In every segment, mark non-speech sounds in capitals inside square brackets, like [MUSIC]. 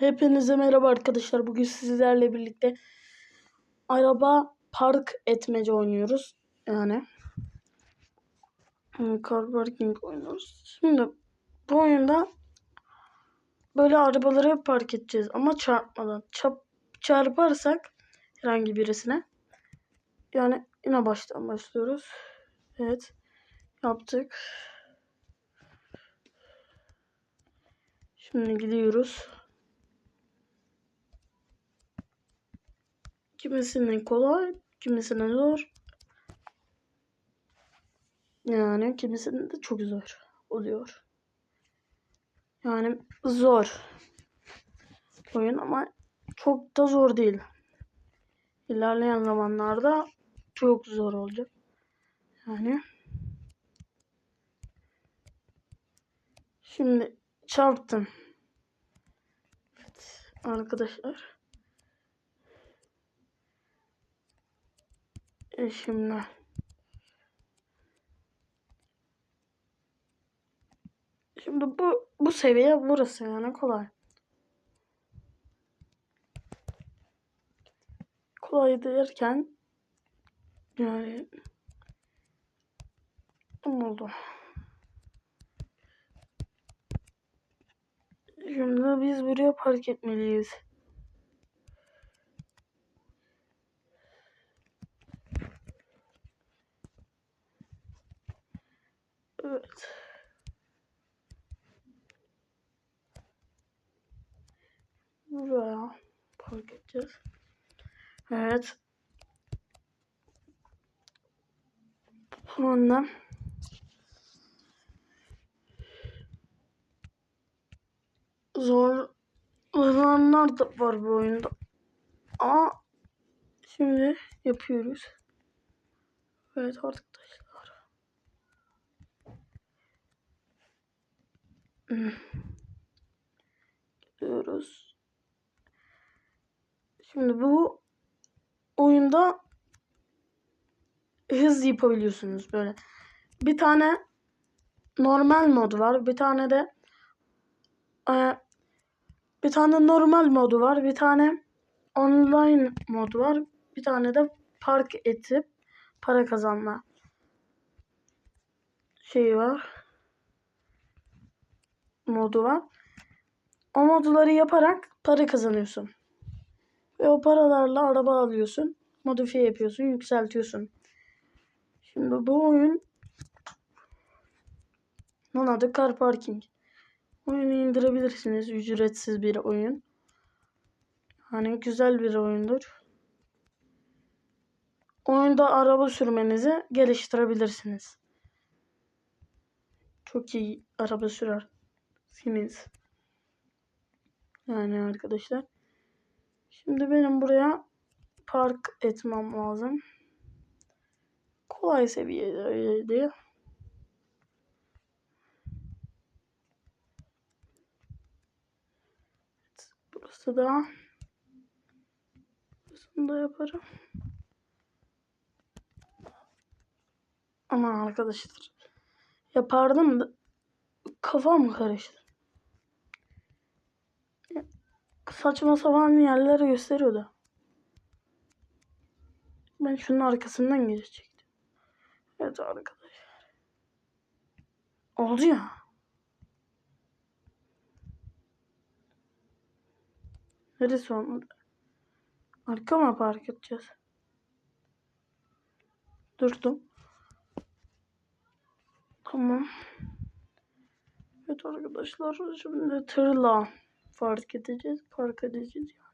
Hepinize merhaba arkadaşlar. Bugün sizlerle birlikte araba park etmece oynuyoruz. Yani hmm, car parking oynuyoruz. Şimdi bu oyunda böyle arabaları park edeceğiz ama çarpmadan. Çap, çarparsak herhangi birisine yani yine baştan başlıyoruz. Evet. Yaptık. Şimdi gidiyoruz. Kimisinin kolay, kimisinin zor. Yani kimisinin de çok zor oluyor. Yani zor oyun ama çok da zor değil. İlerleyen zamanlarda çok zor olacak. Yani şimdi çarptım. Evet arkadaşlar. Şimdi Şimdi bu bu seviye burası yani kolay. Kolay derken yani oldu? Şimdi biz buraya park etmeliyiz. Evet. Buraya park edeceğiz. Evet. Sonra zor olanlar da var bu oyunda. Ama şimdi yapıyoruz. Evet arkadaşlar. Gidiyoruz. Şimdi bu oyunda hız yapabiliyorsunuz böyle. Bir tane normal mod var. Bir tane de e, bir tane normal modu var. Bir tane online mod var. Bir tane de park edip para kazanma şeyi var. Modu var. O modları yaparak para kazanıyorsun. Ve o paralarla araba alıyorsun. Modifiye yapıyorsun, yükseltiyorsun. Şimdi bu oyun bunun adı Car Parking. Oyunu indirebilirsiniz. Ücretsiz bir oyun. Hani güzel bir oyundur. Oyunda araba sürmenizi geliştirebilirsiniz. Çok iyi araba sürersiniz. Yani arkadaşlar. Şimdi benim buraya park etmem lazım. Kolay seviyedeydi. Burası da burasını da yaparım. Ama arkadaşlar yapardım da kafam karıştı. Saçma sapan yerlere gösteriyordu. Ben şunun arkasından geçecektim. Evet arkadaşlar. Oldu ya. Neresi olmadı? Arka mı park edeceğiz? Durdum. Tamam. Evet arkadaşlar şimdi tırla fark edeceğiz. Park edeceğiz yani.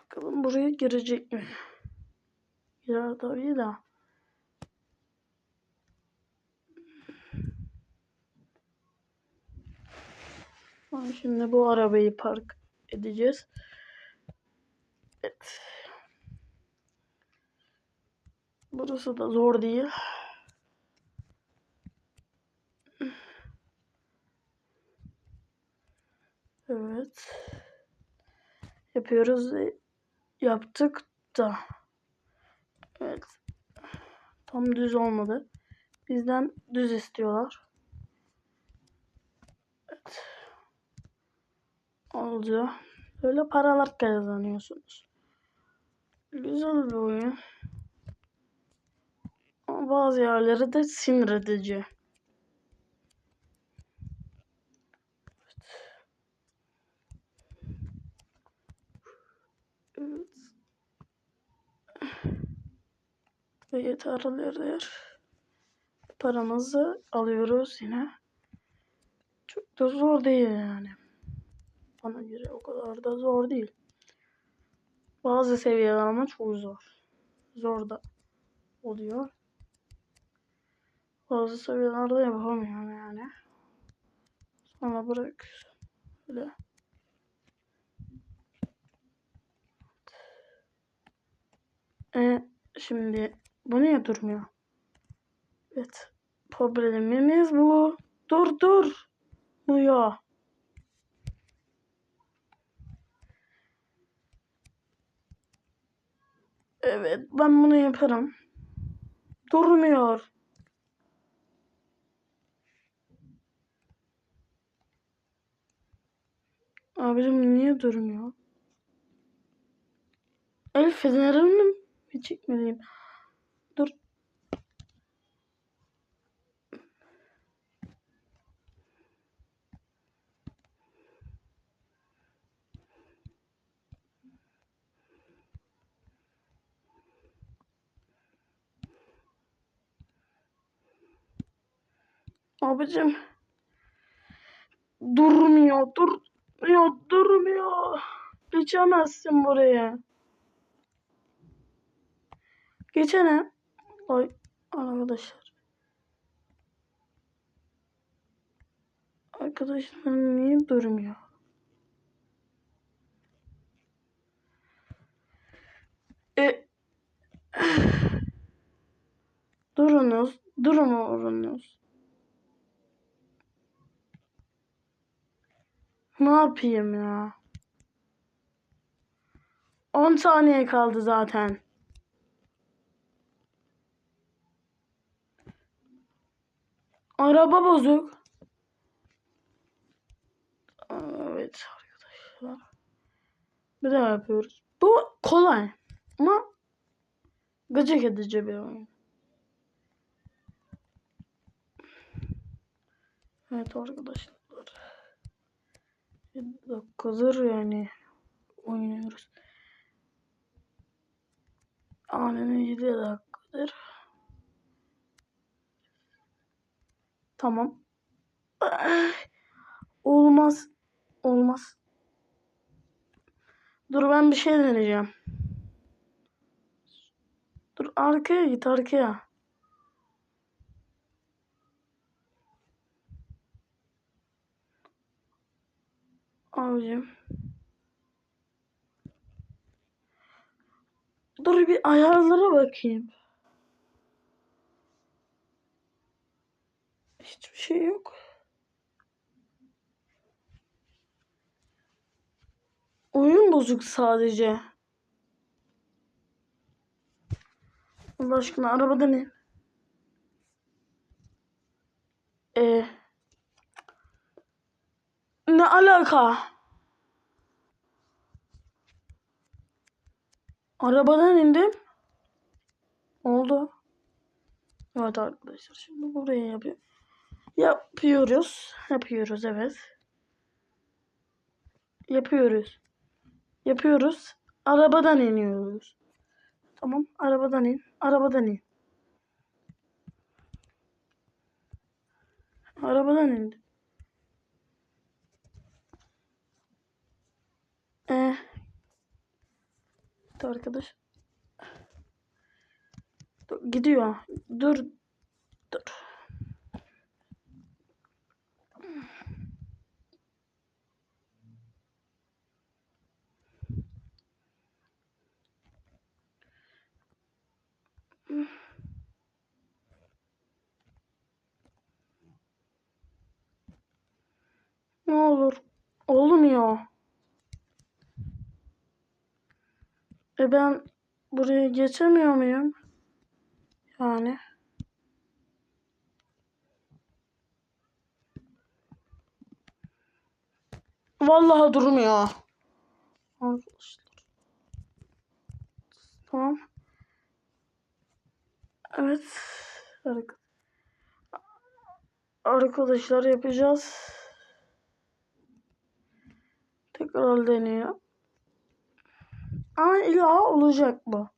Bakalım buraya girecek mi? Girer tabii de. Şimdi bu arabayı park edeceğiz. Evet. Burası da zor değil. Evet. Yapıyoruz. Yaptık da. Evet. Tam düz olmadı. Bizden düz istiyorlar. Evet. Oldu. Böyle paralar kazanıyorsunuz. Güzel bir oyun. Ama bazı yerleri de sinir edici. Evet. Ve yeterlidir. Paramızı alıyoruz yine. Çok da zor değil yani. Bana göre o kadar da zor değil. Bazı seviyeler ama çok zor. Zor da oluyor. Bazı seviyelerde yapamıyorum yani. Sonra bırakıyorsun. Böyle. E, şimdi bu niye durmuyor? Evet. Problemimiz bu. Dur dur. Bu ya. Evet ben bunu yaparım. Durmuyor. Abicim niye durmuyor? El fenerini mi çekmeliyim? Dur. Abicim. Durmuyor, durmuyor, durmuyor. Geçemezsin buraya. Geçene. Ay arkadaşlar. Arkadaşlar niye durmuyor? E [SIGHS] Durunuz, durunuz. Ne yapayım ya? 10 saniye kaldı zaten. Araba bozuk. Evet arkadaşlar. Bir daha yapıyoruz. Bu kolay ama gıcık edici bir oyun. Evet arkadaşlar. Bir dakikadır yani oynuyoruz. Aynen 7 dakikadır. Tamam. [SIGHS] Olmaz. Olmaz. Dur ben bir şey deneyeceğim. Dur arkaya git arkaya. Abicim. Dur bir ayarlara bakayım. Hiçbir şey yok. Oyun bozuk sadece. Allah aşkına arabada ne? Ee, alaka? Arabadan indim. Oldu. Evet arkadaşlar şimdi buraya yapıyor. Yapıyoruz. Yapıyoruz evet. Yapıyoruz. Yapıyoruz. Arabadan iniyoruz. Tamam arabadan in. Arabadan in. Arabadan indi. Ee, arkadaş. Dur, gidiyor. Dur. Dur. Ne olur. Olmuyor. E ben buraya geçemiyor muyum? Yani. Vallahi durmuyor. Arkadaşlar. Tamam. Evet. Arka- Arkadaşlar yapacağız. Tekrar deniyor. Ama illa olacak bu.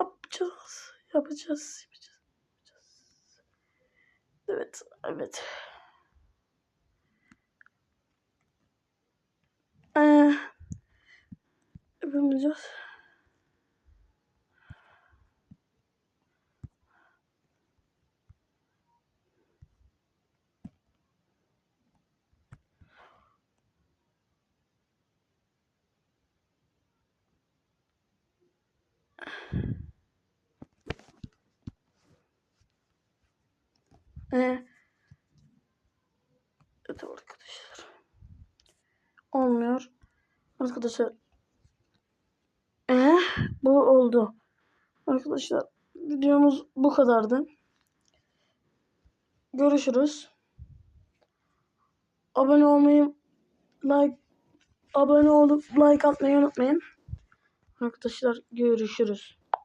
Yapacağız. Yapacağız. Yapacağız. yapacağız. Evet. Evet. Ee, yapamayacağız. Ee, evet arkadaşlar. Olmuyor. Arkadaşlar. Ee, bu oldu. Arkadaşlar videomuz bu kadardı. Görüşürüz. Abone olmayı, like abone olup like atmayı unutmayın. Arkadaşlar görüşürüz.